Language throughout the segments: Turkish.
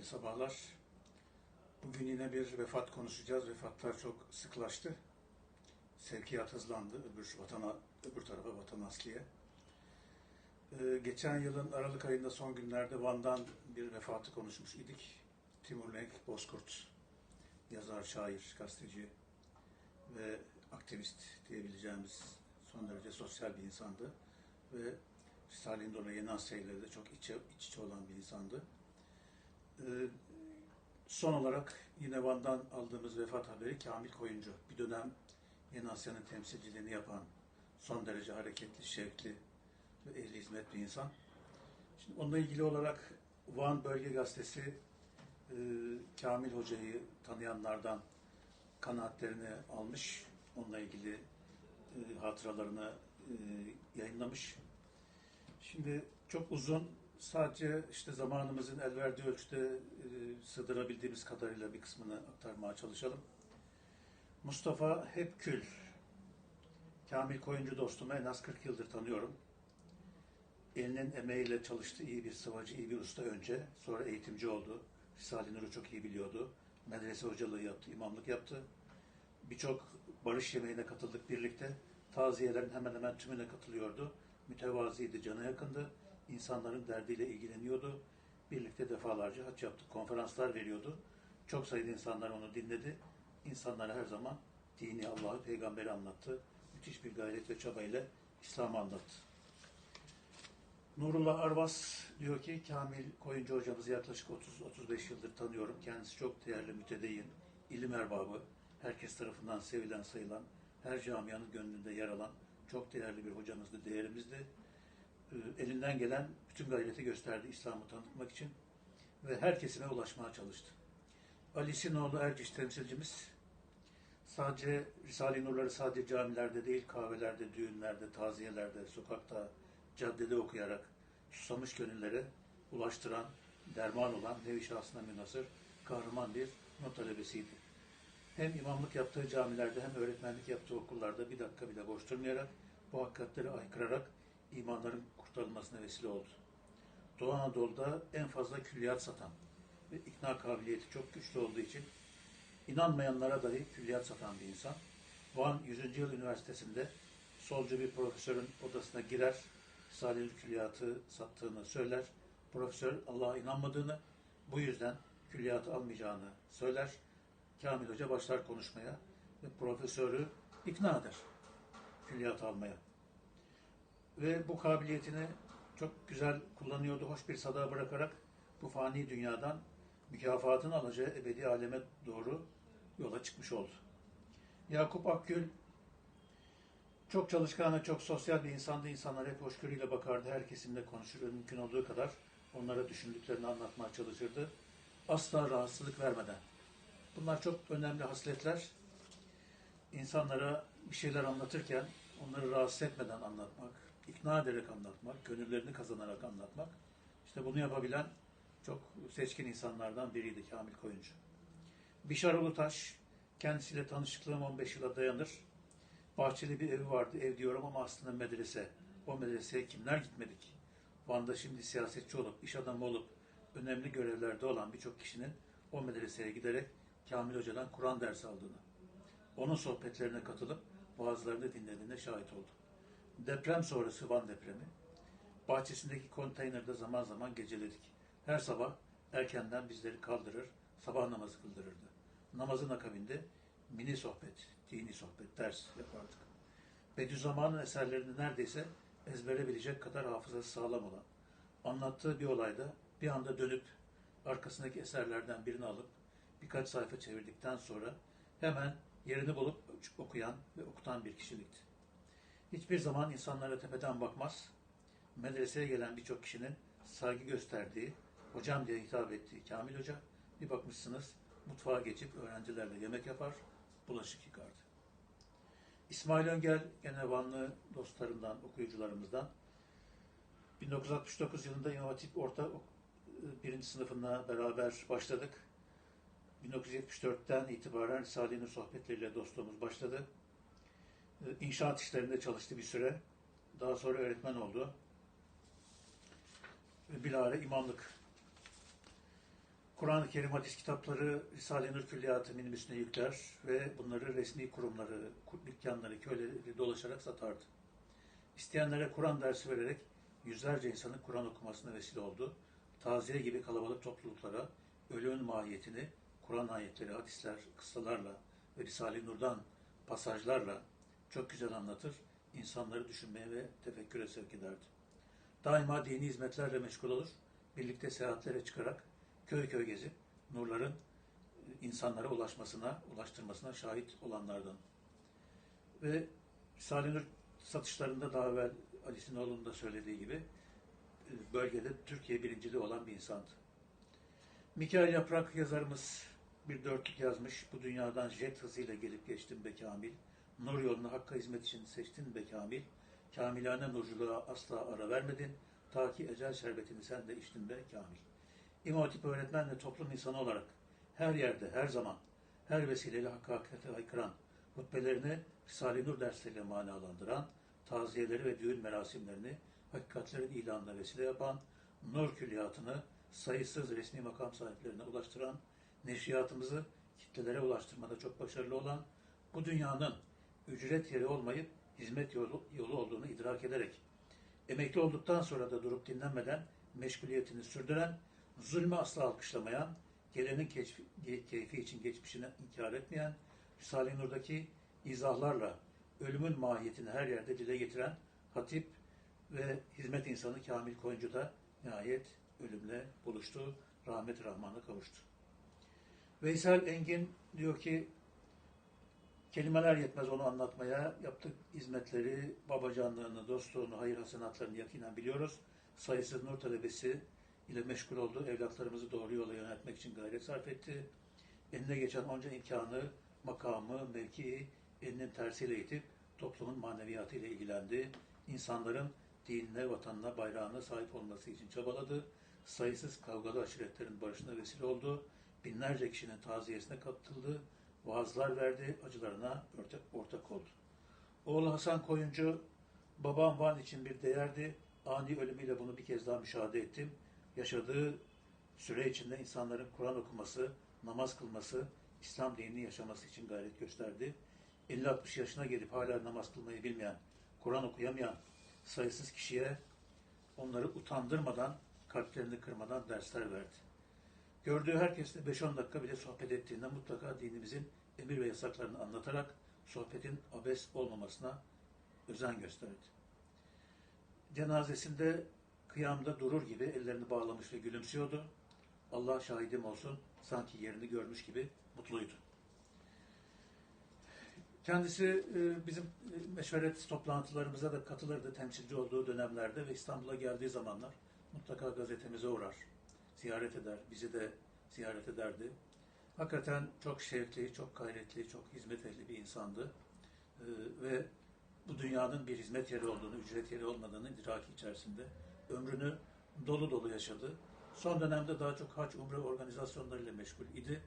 Hayırlı sabahlar. Bugün yine bir vefat konuşacağız. Vefatlar çok sıklaştı. Sevkiyat hızlandı öbür vatana, öbür tarafa vatan asliye. Ee, geçen yılın Aralık ayında son günlerde Van'dan bir vefatı konuşmuş idik. Timur Lenk Bozkurt, yazar, şair, gazeteci ve aktivist diyebileceğimiz son derece sosyal bir insandı. Ve Stalin Dolayı Yeni Asya ile de çok iç içe olan bir insandı. Ee, son olarak yine Van'dan aldığımız vefat haberi Kamil Koyuncu. Bir dönem Yeni Asya'nın temsilciliğini yapan son derece hareketli, şevkli ve ehli hizmet bir insan. Şimdi onunla ilgili olarak Van Bölge Gazetesi e, Kamil Hoca'yı tanıyanlardan kanaatlerini almış. Onunla ilgili e, hatıralarını e, yayınlamış. Şimdi çok uzun, sadece işte zamanımızın el verdiği ölçüde e, sığdırabildiğimiz kadarıyla bir kısmını aktarmaya çalışalım. Mustafa Hepkül, Kamil Koyuncu dostumu en az 40 yıldır tanıyorum. Elinin emeğiyle çalıştı, iyi bir sıvacı, iyi bir usta önce, sonra eğitimci oldu. Risale-i Nur'u çok iyi biliyordu. Medrese hocalığı yaptı, imamlık yaptı. Birçok barış yemeğine katıldık birlikte. Taziyelerin hemen hemen tümüne katılıyordu mütevaziydi, cana yakındı. İnsanların derdiyle ilgileniyordu. Birlikte defalarca haç yaptık, konferanslar veriyordu. Çok sayıda insanlar onu dinledi. İnsanlara her zaman dini, Allah'ı, peygamberi anlattı. Müthiş bir gayret ve çabayla İslam'ı anlattı. Nurullah Arvas diyor ki Kamil Koyuncu hocamızı yaklaşık 30-35 yıldır tanıyorum. Kendisi çok değerli, mütedeyyin, ilim erbabı, herkes tarafından sevilen, sayılan, her camianın gönlünde yer alan çok değerli bir hocamızdı, değerimizdi. Ee, elinden gelen bütün gayreti gösterdi İslam'ı tanıtmak için ve her kesime ulaşmaya çalıştı. Ali Sinoğlu Erciş temsilcimiz sadece Risale-i Nurları sadece camilerde değil, kahvelerde, düğünlerde, taziyelerde, sokakta, caddede okuyarak susamış gönüllere ulaştıran, derman olan, nevi şahsına münasır, kahraman bir not talebesiydi hem imamlık yaptığı camilerde hem öğretmenlik yaptığı okullarda bir dakika bile boş durmayarak bu hakikatleri aykırarak imanların kurtarılmasına vesile oldu. Doğu Anadolu'da en fazla külliyat satan ve ikna kabiliyeti çok güçlü olduğu için inanmayanlara dahi külliyat satan bir insan. Van 100. Yıl Üniversitesi'nde solcu bir profesörün odasına girer, Salih külliyatı sattığını söyler. Profesör Allah'a inanmadığını, bu yüzden külliyatı almayacağını söyler Kamil Hoca başlar konuşmaya ve profesörü ikna eder külliyat almaya. Ve bu kabiliyetini çok güzel kullanıyordu, hoş bir sada bırakarak bu fani dünyadan mükafatını alacağı ebedi aleme doğru yola çıkmış oldu. Yakup Akgül çok çalışkan ve çok sosyal bir insandı. İnsanlar hep hoşgörüyle bakardı. Her kesimle konuşur ve mümkün olduğu kadar onlara düşündüklerini anlatmaya çalışırdı. Asla rahatsızlık vermeden. Bunlar çok önemli hasletler. İnsanlara bir şeyler anlatırken onları rahatsız etmeden anlatmak, ikna ederek anlatmak, gönüllerini kazanarak anlatmak. İşte bunu yapabilen çok seçkin insanlardan biriydi Kamil Koyuncu. Bişar Ulutaş, kendisiyle tanışıklığım 15 yıla dayanır. Bahçeli bir evi vardı, ev diyorum ama aslında medrese. O medreseye kimler gitmedik? Van'da şimdi siyasetçi olup, iş adamı olup, önemli görevlerde olan birçok kişinin o medreseye giderek Kamil Hoca'dan Kur'an dersi aldığını, onun sohbetlerine katılıp bazılarını dinlediğine şahit oldum. Deprem sonrası Van depremi, bahçesindeki konteynerde zaman zaman geceledik. Her sabah erkenden bizleri kaldırır, sabah namazı kıldırırdı. Namazın akabinde mini sohbet, dini sohbet, ders yapardık. Bediüzzaman'ın eserlerini neredeyse ezbere bilecek kadar hafızası sağlam olan, anlattığı bir olayda bir anda dönüp arkasındaki eserlerden birini alıp birkaç sayfa çevirdikten sonra hemen yerini bulup okuyan ve okutan bir kişilikti. Hiçbir zaman insanlara tepeden bakmaz, medreseye gelen birçok kişinin saygı gösterdiği, hocam diye hitap ettiği Kamil Hoca, bir bakmışsınız mutfağa geçip öğrencilerle yemek yapar, bulaşık yıkardı. İsmail Öngel, gene Vanlı dostlarımdan, okuyucularımızdan, 1969 yılında İmam Orta birinci sınıfına beraber başladık. 1974'ten itibaren Risale-i sohbetleriyle dostluğumuz başladı. Ee, inşaat işlerinde çalıştı bir süre. Daha sonra öğretmen oldu. Bilare imamlık. Kur'an-ı Kerim hadis kitapları Risale-i Nur Külliyatı minibüsüne yükler ve bunları resmi kurumları, dükkanları, köyleri dolaşarak satardı. İsteyenlere Kur'an dersi vererek yüzlerce insanın Kur'an okumasına vesile oldu. Taziye gibi kalabalık topluluklara ölümün mahiyetini Kur'an ayetleri, hadisler, kıssalarla ve Risale-i Nur'dan pasajlarla çok güzel anlatır, insanları düşünmeye ve tefekküre sevk ederdi. Daima dini hizmetlerle meşgul olur, birlikte seyahatlere çıkarak köy köy gezip nurların insanlara ulaşmasına, ulaştırmasına şahit olanlardan. Ve Risale-i Nur satışlarında daha evvel Ali Sinoğlu'nun da söylediği gibi e, bölgede Türkiye birinciliği olan bir insandı. Mikail Yaprak yazarımız bir dörtlük yazmış. Bu dünyadan jet hızıyla gelip geçtim be Kamil. Nur yolunu Hakk'a hizmet için seçtin be Kamil. Kamilane nurculuğa asla ara vermedin. Ta ki ecel şerbetini sen de içtin be Kamil. İmam Hatip öğretmen ve toplum insanı olarak her yerde, her zaman, her vesileyle Hakk'a hakikate haykıran, hutbelerini Risale-i Nur dersleriyle manalandıran, taziyeleri ve düğün merasimlerini hakikatlerin ilanına vesile yapan, nur külliyatını sayısız resmi makam sahiplerine ulaştıran, neşriyatımızı kitlelere ulaştırmada çok başarılı olan, bu dünyanın ücret yeri olmayıp hizmet yolu, yolu olduğunu idrak ederek, emekli olduktan sonra da durup dinlenmeden meşguliyetini sürdüren, zulmü asla alkışlamayan, gelenin keyfi için geçmişini inkar etmeyen, Risale-i Nur'daki izahlarla ölümün mahiyetini her yerde dile getiren hatip ve hizmet insanı Kamil Koyuncu da nihayet ölümle buluştu, rahmet rahmana kavuştu. Veysel Engin diyor ki, kelimeler yetmez onu anlatmaya, yaptık hizmetleri, babacanlığını, dostluğunu, hayır hasenatlarını yakinen biliyoruz. Sayısız nur talebesi ile meşgul oldu, evlatlarımızı doğru yola yöneltmek için gayret sarf etti. Eline geçen onca imkanı, makamı, mevkii, elinin tersiyle itip toplumun maneviyatı ile ilgilendi. İnsanların dinine, vatanına, bayrağına sahip olması için çabaladı. Sayısız kavgalı aşiretlerin barışına vesile oldu. Binlerce kişinin taziyesine katıldı. Vaazlar verdi, acılarına ortak, oldu. Oğlu Hasan Koyuncu, babam Van için bir değerdi. Ani ölümüyle bunu bir kez daha müşahede ettim. Yaşadığı süre içinde insanların Kur'an okuması, namaz kılması, İslam dinini yaşaması için gayret gösterdi. 50-60 yaşına gelip hala namaz kılmayı bilmeyen, Kur'an okuyamayan sayısız kişiye onları utandırmadan, kalplerini kırmadan dersler verdi. Gördüğü herkesle 5-10 dakika bile sohbet ettiğinde mutlaka dinimizin emir ve yasaklarını anlatarak sohbetin abes olmamasına özen gösterdi. Cenazesinde kıyamda durur gibi ellerini bağlamış ve gülümsüyordu. Allah şahidim olsun sanki yerini görmüş gibi mutluydu. Kendisi e, bizim e, meşveret toplantılarımıza da katılırdı temsilci olduğu dönemlerde ve İstanbul'a geldiği zamanlar mutlaka gazetemize uğrar, ziyaret eder, bizi de ziyaret ederdi. Hakikaten çok şevkli, çok gayretli, çok hizmet ehli bir insandı. E, ve bu dünyanın bir hizmet yeri olduğunu, ücret yeri olmadığını idraki içerisinde ömrünü dolu dolu yaşadı. Son dönemde daha çok hac, umre organizasyonlarıyla meşgul idi.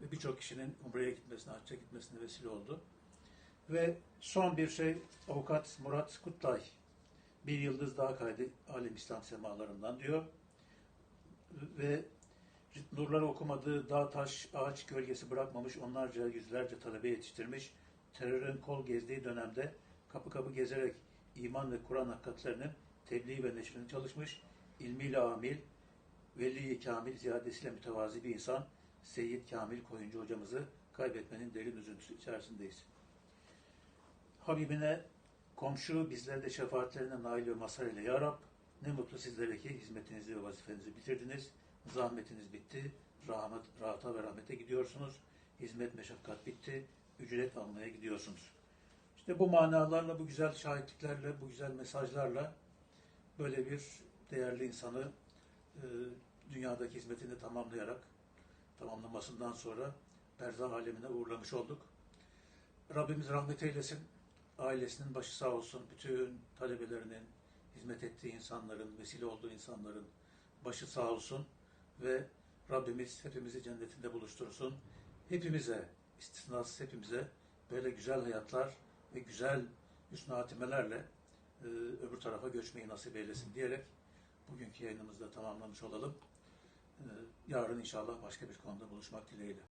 Ve birçok kişinin umreye gitmesine, hacca gitmesine vesile oldu. Ve son bir şey avukat Murat Kutlay bir yıldız daha kaydı alim İslam semalarından diyor. Ve nurları okumadığı dağ taş ağaç gölgesi bırakmamış onlarca yüzlerce talebe yetiştirmiş. Terörün kol gezdiği dönemde kapı kapı gezerek iman ve Kur'an hakikatlerinin tebliğ ve neşrini çalışmış. ilmiyle amil, veli kamil ziyadesiyle mütevazi bir insan Seyyid Kamil Koyuncu hocamızı kaybetmenin derin üzüntüsü içerisindeyiz. Habibine komşu bizlere de şefaatlerine nail ve mazhar ile Ya Rab, ne mutlu sizlere ki hizmetinizi ve vazifenizi bitirdiniz. Zahmetiniz bitti. Rahmet, rahata ve rahmete gidiyorsunuz. Hizmet meşakkat bitti. Ücret almaya gidiyorsunuz. İşte bu manalarla, bu güzel şahitliklerle, bu güzel mesajlarla böyle bir değerli insanı e, dünyadaki hizmetini tamamlayarak tamamlamasından sonra berzah alemine uğurlamış olduk. Rabbimiz rahmet eylesin ailesinin başı sağ olsun, bütün talebelerinin, hizmet ettiği insanların, vesile olduğu insanların başı sağ olsun ve Rabbimiz hepimizi cennetinde buluştursun. Hepimize, istisnasız hepimize böyle güzel hayatlar ve güzel hüsnü hatimelerle e, öbür tarafa göçmeyi nasip eylesin diyerek bugünkü yayınımızda tamamlamış olalım. E, Yarın inşallah başka bir konuda buluşmak dileğiyle.